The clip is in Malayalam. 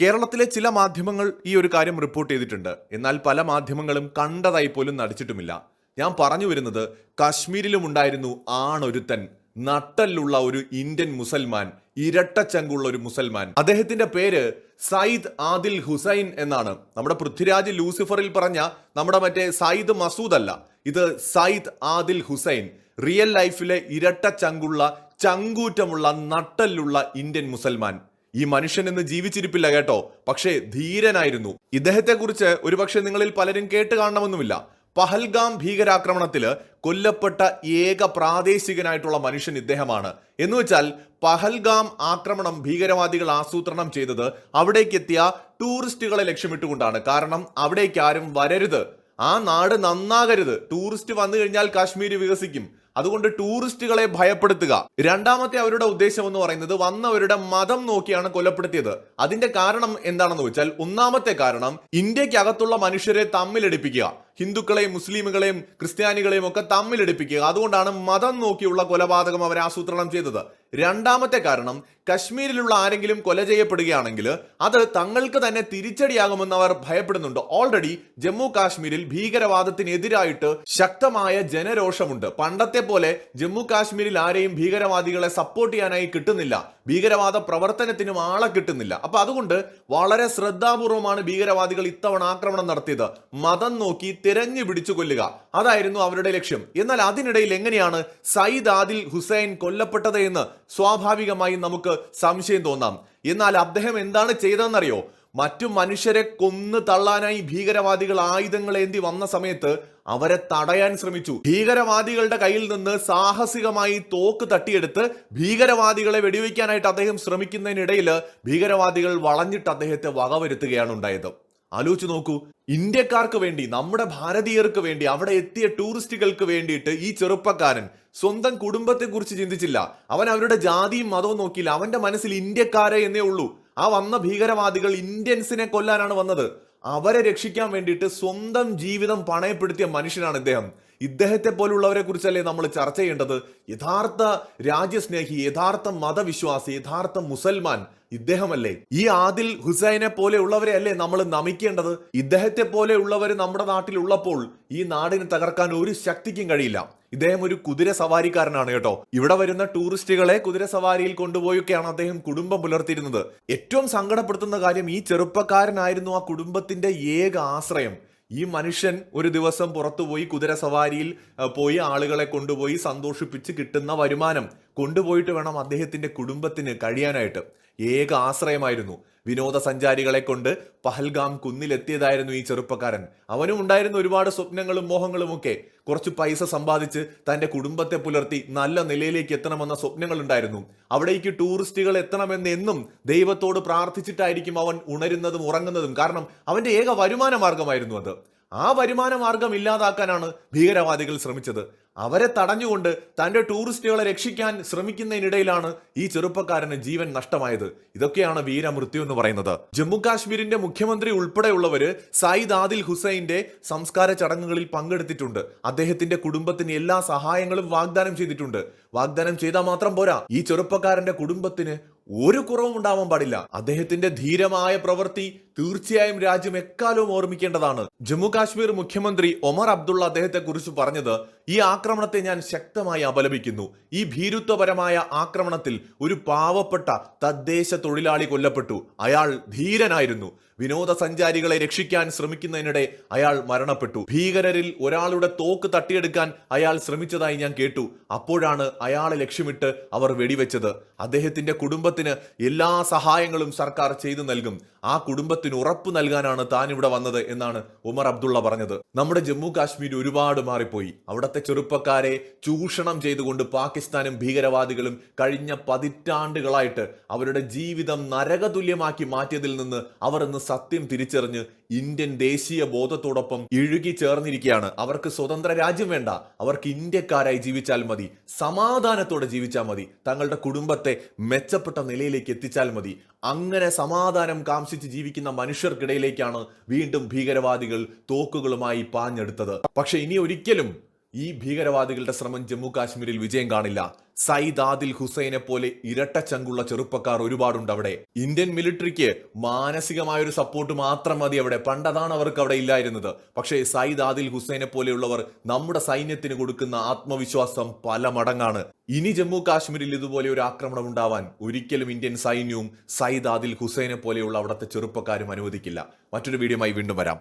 കേരളത്തിലെ ചില മാധ്യമങ്ങൾ ഈ ഒരു കാര്യം റിപ്പോർട്ട് ചെയ്തിട്ടുണ്ട്. എന്നാൽ പല മാധ്യമങ്ങളും കണ്ടതായി പോലും നടിച്ചിട്ടുമില്ല. ഞാൻ പറഞ്ഞു വരുന്നത് കാശ്മീരിലും ഉണ്ടായിരുന്നു ആണൊരുത്തൻ നട്ടലുള്ള ഒരു ഇന്ത്യൻ മുസൽമാൻ ഇരട്ട ഇരട്ടച്ചങ്കുള്ള ഒരു മുസൽമാൻ. അദ്ദേഹത്തിന്റെ പേര് സയ്യിദ് ആദിൽ ഹുസൈൻ എന്നാണ്. നമ്മുടെ പൃഥ്വിരാജ് ലൂസിഫറിൽ പറഞ്ഞ നമ്മുടെ മറ്റേ സയ്യിദ് മസൂദ് അല്ല. ഇത് സയ്യിദ് ആദിൽ ഹുസൈൻ. റിയൽ ലൈഫിലെ ഇരട്ട ചങ്കുള്ള ചങ്കൂറ്റമുള്ള നട്ടലുള്ള ഇന്ത്യൻ മുസൽമാൻ. ഈ മനുഷ്യൻ ഇന്ന് ജീവിച്ചിരിപ്പില്ല കേട്ടോ. പക്ഷേ ധീരനായിരുന്നു. ഇദ്ദേഹത്തെക്കുറിച്ച് ഒരുപക്ഷെ നിങ്ങളിൽ പലരും കേട്ട് കാണണമെന്നുമില്ല. പഹൽഗാം ഭീകരാക്രമണത്തിൽ കൊല്ലപ്പെട്ട ഏക പ്രാദേശികനായിട്ടുള്ള മനുഷ്യൻ ഇദ്ദേഹമാണ്. എന്ന് വെച്ചാൽ പഹൽഗാം ആക്രമണം ഭീകരവാദികൾ ആസൂത്രണം ചെയ്തത് അവിടേക്കെത്തിയ ടൂറിസ്റ്റുകളെ ലക്ഷ്യമിട്ടുകൊണ്ടാണ്. കാരണം അവിടേക്ക് ആരും വരരുത്. ആ നാട് നന്നാകരുത്. ടൂറിസ്റ്റ് വന്നു കഴിഞ്ഞാൽ കാശ്മീർ വികസിക്കും. അതുകൊണ്ട് ടൂറിസ്റ്റുകളെ ഭയപ്പെടുത്തുക. രണ്ടാമത്തെ അവരുടെ ഉദ്ദേശം എന്ന് പറയുന്നത് വന്നവരുടെ മതം നോക്കിയാണ് കൊലപ്പെടുത്തിയത്. അതിന്റെ കാരണം എന്താണെന്ന് വെച്ചാൽ ഒന്നാമത്തെ കാരണം ഇന്ത്യക്കകത്തുള്ള മനുഷ്യരെ തമ്മിലടിപ്പിക്കുക. ഹിന്ദുക്കളെയും മുസ്ലിമുകളെയും ക്രിസ്ത്യാനികളെയും ഒക്കെ തമ്മിലെടുപ്പിക്കുക. അതുകൊണ്ടാണ് മതം നോക്കിയുള്ള കൊലപാതകം അവർ ആസൂത്രണം ചെയ്തത്. രണ്ടാമത്തെ കാരണം കശ്മീരിലുള്ള ആരെങ്കിലും കൊല ചെയ്യപ്പെടുകയാണെങ്കിൽ അത് തങ്ങൾക്ക് തന്നെ തിരിച്ചടിയാകുമെന്ന് അവർ ഭയപ്പെടുന്നുണ്ട്. ഓൾറെഡി ജമ്മു കാശ്മീരിൽ ഭീകരവാദത്തിനെതിരായിട്ട് ശക്തമായ ജനരോഷമുണ്ട്. പണ്ടത്തെ പോലെ ജമ്മു കാശ്മീരിൽ ആരെയും ഭീകരവാദികളെ സപ്പോർട്ട് ചെയ്യാനായി കിട്ടുന്നില്ല. ഭീകരവാദ പ്രവർത്തനത്തിനും ആളെ കിട്ടുന്നില്ല. അപ്പൊ അതുകൊണ്ട് വളരെ ശ്രദ്ധാപൂർവമാണ് ഭീകരവാദികൾ ഇത്തവണ ആക്രമണം നടത്തിയത്. മതം നോക്കി തിരഞ്ഞു പിടിച്ചു കൊല്ലുക. അതായിരുന്നു അവരുടെ ലക്ഷ്യം. എന്നാൽ അതിനിടയിൽ എങ്ങനെയാണ് സയ്യിദ് ആദിൽ ഹുസൈൻ കൊല്ലപ്പെട്ടത് എന്ന് സ്വാഭാവികമായും നമുക്ക് സംശയം തോന്നാം. എന്നാൽ അദ്ദേഹം എന്താണ് ചെയ്തതെന്നറിയോ? മറ്റു മനുഷ്യരെ കൊന്നു തള്ളാനായി ഭീകരവാദികൾ ആയുധങ്ങൾ ഏന്തി വന്ന സമയത്ത് അവരെ തടയാൻ ശ്രമിച്ചു. ഭീകരവാദികളുടെ കയ്യിൽ നിന്ന് സാഹസികമായി തോക്ക് തട്ടിയെടുത്ത് ഭീകരവാദികളെ വെടിവെക്കാനായിട്ട് അദ്ദേഹം ശ്രമിക്കുന്നതിനിടയിൽ ഭീകരവാദികൾ വളഞ്ഞിട്ട് അദ്ദേഹത്തെ വകവരുത്തുകയാണ് ഉണ്ടായത്. ആലോചിച്ച് നോക്കൂ. ഇന്ത്യക്കാർക്ക് വേണ്ടി നമ്മുടെ ഭാരതീയർക്ക് വേണ്ടി അവിടെ എത്തിയ ടൂറിസ്റ്റുകൾക്ക് വേണ്ടിയിട്ട് ഈ ചെറുപ്പക്കാരൻ സ്വന്തം കുടുംബത്തെ കുറിച്ച് ചിന്തിച്ചില്ല. അവൻ അവരുടെ ജാതിയും മതവും നോക്കിയില്ല. അവന്റെ മനസ്സിൽ ഇന്ത്യക്കാരെ എന്നേ ഉള്ളൂ. ആ വന്ന ഭീകരവാദികൾ ഇന്ത്യൻസിനെ കൊല്ലാനാണ് വന്നത്. അവരെ രക്ഷിക്കാൻ വേണ്ടിയിട്ട് സ്വന്തം ജീവിതം പണയപ്പെടുത്തിയ മനുഷ്യനാണ് ഇദ്ദേഹം. ഇദ്ദേഹത്തെ പോലുള്ളവരെ കുറിച്ചല്ലേ നമ്മൾ ചർച്ച ചെയ്യേണ്ടത്? യഥാർത്ഥ രാജ്യസ്നേഹി യഥാർത്ഥ മതവിശ്വാസി യഥാർത്ഥ മുസൽമാൻ ഇദ്ദേഹമല്ലേ? ഈ ആദിൽ ഹുസൈനെ പോലെയുള്ളവരെ അല്ലേ നമ്മൾ നമിക്കേണ്ടത്? ഇദ്ദേഹത്തെ പോലെ പോലെയുള്ളവർ നമ്മുടെ നാട്ടിൽ ഉള്ളപ്പോൾ ഈ നാടിനെ തകർക്കാൻ ഒരു ശക്തിക്കും കഴിയില്ല. ഇദ്ദേഹം ഒരു കുതിര സവാരിക്കാരനാണ് കേട്ടോ. ഇവിടെ വരുന്ന ടൂറിസ്റ്റുകളെ കുതിര സവാരിയിൽ കൊണ്ടുപോയൊക്കെയാണ് അദ്ദേഹം കുടുംബം പുലർത്തിയിരുന്നത്. ഏറ്റവും സങ്കടപ്പെടുത്തുന്ന കാര്യം ഈ ചെറുപ്പക്കാരനായിരുന്നു ആ കുടുംബത്തിന്റെ ഏക ആശ്രയം. ഈ മനുഷ്യൻ ഒരു ദിവസം പുറത്തുപോയി കുതിര സവാരിയിൽ പോയി ആളുകളെ കൊണ്ടുപോയി സന്തോഷിപ്പിച്ച് കിട്ടുന്ന വരുമാനം. കൊണ്ടുപോയിട്ട് വേണം അദ്ദേഹത്തിന്റെ കുടുംബത്തിന് കഴിയാനായിട്ട്. ഏക ആശ്രയമായിരുന്നു. വിനോദസഞ്ചാരികളെ കൊണ്ട് പഹൽഗാം കുന്നിലെത്തിയതായിരുന്നു ഈ ചെറുപ്പക്കാരൻ. അവനും ഉണ്ടായിരുന്ന ഒരുപാട് സ്വപ്നങ്ങളും മോഹങ്ങളും ഒക്കെ കുറച്ച് പൈസ സമ്പാദിച്ച് തന്റെ കുടുംബത്തെ പുലർത്തി നല്ല നിലയിലേക്ക് എത്തണമെന്ന സ്വപ്നങ്ങൾ ഉണ്ടായിരുന്നു. അവിടേക്ക് ടൂറിസ്റ്റുകൾ എത്തണമെന്ന് എന്നും ദൈവത്തോട് പ്രാർത്ഥിച്ചിട്ടായിരിക്കും അവൻ ഉണരുന്നതും ഉറങ്ങുന്നതും. കാരണം അവന്റെ ഏക വരുമാന മാർഗമായിരുന്നു അത്. ആ വരുമാന മാർഗം ഇല്ലാതാക്കാനാണ് ഭീകരവാദികൾ ശ്രമിച്ചത്. അവരെ തടഞ്ഞുകൊണ്ട് തന്റെ ടൂറിസ്റ്റുകളെ രക്ഷിക്കാൻ ശ്രമിക്കുന്നതിനിടയിലാണ് ഈ ചെറുപ്പക്കാരന് ജീവൻ നഷ്ടമായത്. ഇതൊക്കെയാണ് വീരമൃത്യു എന്ന് പറയുന്നത്. ജമ്മു കാശ്മീരിന്റെ മുഖ്യമന്ത്രി ഉൾപ്പെടെയുള്ളവര് സയ്യിദ് ആദിൽ ഹുസൈന്റെ സംസ്കാര ചടങ്ങുകളിൽ പങ്കെടുത്തിട്ടുണ്ട്. അദ്ദേഹത്തിന്റെ കുടുംബത്തിന് എല്ലാ സഹായങ്ങളും വാഗ്ദാനം ചെയ്തിട്ടുണ്ട്. വാഗ്ദാനം ചെയ്താൽ മാത്രം പോരാ. ഈ ചെറുപ്പക്കാരന്റെ കുടുംബത്തിന് ഒരു കുറവും ഉണ്ടാവാൻ പാടില്ല. അദ്ദേഹത്തിന്റെ ധീരമായ പ്രവൃത്തി തീർച്ചയായും രാജ്യം എക്കാലവും ഓർമ്മിക്കേണ്ടതാണ്. ജമ്മു കാശ്മീർ മുഖ്യമന്ത്രി ഒമർ അബ്ദുള്ള അദ്ദേഹത്തെ കുറിച്ച് പറഞ്ഞത് ഈ ആക്രമണത്തെ ഞാൻ ശക്തമായി അപലപിക്കുന്നു. ഈ ഭീരുത്വപരമായ ആക്രമണത്തിൽ ഒരു പാവപ്പെട്ട തദ്ദേശ തൊഴിലാളി കൊല്ലപ്പെട്ടു. അയാൾ ധീരനായിരുന്നു. വിനോദസഞ്ചാരികളെ രക്ഷിക്കാൻ ശ്രമിക്കുന്നതിനിടെ അയാൾ മരണപ്പെട്ടു. ഭീകരരിൽ ഒരാളുടെ തോക്ക് തട്ടിയെടുക്കാൻ അയാൾ ശ്രമിച്ചതായി ഞാൻ കേട്ടു. അപ്പോഴാണ് അയാളെ ലക്ഷ്യമിട്ട് അവർ വെടിവെച്ചത്. അദ്ദേഹത്തിന്റെ കുടുംബത്തിന് എല്ലാ സഹായങ്ങളും സർക്കാർ ചെയ്തു നൽകും. ആ കുടുംബത്തിന് ഉറപ്പ് നൽകാനാണ് താൻ ഇവിടെ വന്നത് എന്നാണ് ഉമർ അബ്ദുള്ള പറഞ്ഞത്. നമ്മുടെ ജമ്മു കാശ്മീർ ഒരുപാട് മാറിപ്പോയി. അവിടുത്തെ ചെറുപ്പക്കാരെ ചൂഷണം ചെയ്തുകൊണ്ട് പാകിസ്ഥാനും ഭീകരവാദികളും കഴിഞ്ഞ പതിറ്റാണ്ടുകളായിട്ട് അവരുടെ ജീവിതം നരകതുല്യമാക്കി മാറ്റിയതിൽ നിന്ന് അവർ ഇന്ന് സത്യം തിരിച്ചറിഞ്ഞ് ഇന്ത്യൻ ദേശീയ ബോധത്തോടൊപ്പം ഇഴുകി ചേർന്നിരിക്കുകയാണ്. അവർക്ക് സ്വതന്ത്ര രാജ്യം വേണ്ട. അവർക്ക് ഇന്ത്യക്കാരായി ജീവിച്ചാൽ മതി. സമാധാനത്തോടെ ജീവിച്ചാൽ മതി. തങ്ങളുടെ കുടുംബത്തെ മെച്ചപ്പെട്ട നിലയിലേക്ക് എത്തിച്ചാൽ മതി. അങ്ങനെ സമാധാനം കാംക്ഷിച്ച് ജീവിക്കുന്ന മനുഷ്യർക്കിടയിലേക്കാണ് വീണ്ടും ഭീകരവാദികൾ തോക്കുകളുമായി പാഞ്ഞെടുത്തത്. പക്ഷെ ഇനി ഒരിക്കലും ഈ ഭീകരവാദികളുടെ ശ്രമം ജമ്മു കാശ്മീരിൽ വിജയം കാണില്ല. സയ്യിദ് ആദിൽ ഹുസൈനെ പോലെ ഇരട്ട ചങ്കുള്ള ചെറുപ്പക്കാർ ഒരുപാടുണ്ട് അവിടെ. ഇന്ത്യൻ മിലിറ്ററിക്ക് മാനസികമായ ഒരു സപ്പോർട്ട് മാത്രം മതി അവിടെ. പണ്ടതാണ് അവർക്ക് അവിടെ ഇല്ലായിരുന്നത്. പക്ഷേ സയ്യിദ് ആദിൽ ഹുസൈനെ പോലെയുള്ളവർ നമ്മുടെ സൈന്യത്തിന് കൊടുക്കുന്ന ആത്മവിശ്വാസം പല മടങ്ങാണ്. ഇനി ജമ്മു കാശ്മീരിൽ ഇതുപോലെ ഒരു ആക്രമണം ഉണ്ടാവാൻ ഒരിക്കലും ഇന്ത്യൻ സൈന്യവും സയ്യിദ് ആദിൽ ഹുസൈനെ പോലെയുള്ള അവിടുത്തെ ചെറുപ്പക്കാരും അനുവദിക്കില്ല. മറ്റൊരു വീഡിയോയുമായി വീണ്ടും വരാം.